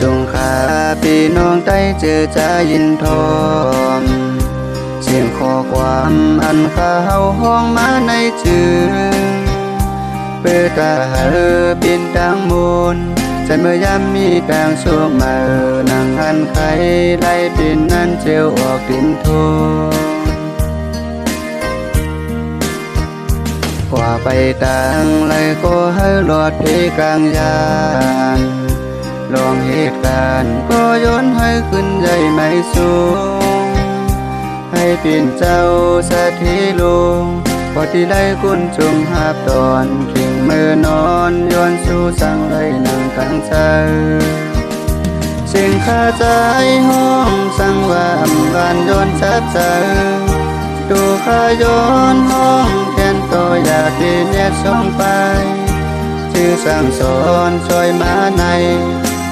ส่งข้าพี่น้องได้เจอจะยินทอม เสียงข้อความอันข้าเฮาห้องมาในจือเปิดตาเฮอเป็นดังมูลใจเมื่อยามมีดังช่วงมาเออนั่งหันไขไล่เป็นนั้นเจียวออกดินโทกว่าไปตังเลยก็ให้หลอดเพกลางยาน ลองเหตุการณ์ก็ย้อนให้ขึ้นใหญ่ไม่สูง ให้เป็นเจ้าสถิลงพอที่ไล่กุนจุมหาบตอนเข่งมือนอนย้อนสู่สั่งไรนั่งกังเธอเสียงข้าใจห้องสั่งว่าอำการย้อนชัดเจอดูข้าย้อนห้องแทนตัวอยากที่เนียส่งไปชื่อสั่งสอนช่วยมาใน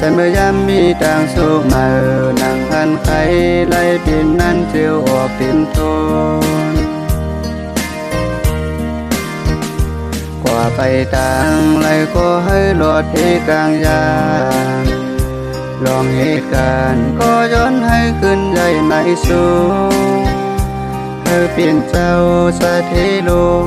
สันเมื่อยามมีตังสุขมาเออนังหันไขไล่ป็นนั้นเจียวออกป็นโทนกว่าไปตังไล่ก็ให้หลอดเพกลางยานลองเหตุการณ์ก็ย้อนให้ขึ้นใหญ่ไม่สูงเธอเปลี่ยนเจ้าสะเทลง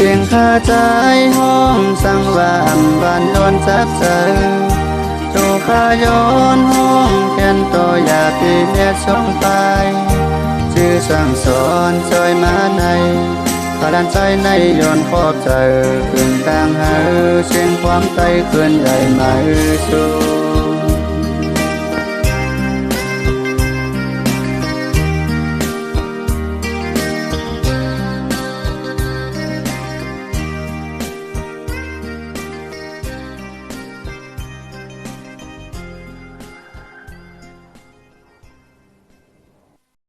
สั่งสอนจอยมาในขาดันใจในย้อนพอบใจถึงกลางหาเชียงความใจขึ้นใหญ่ไม่สูงเสียงข้าใจห้องสังว่าอำบานโดนจับใจตัวข้าย้อนห้องแกนต่ออยากที่เนียส่งไปชื่อสั่งสอนจอยมาในพาดันใจในย้อนขอบใจขึ้นกลางหาเสียงความใจขึ้นใหญ่ไม่สูง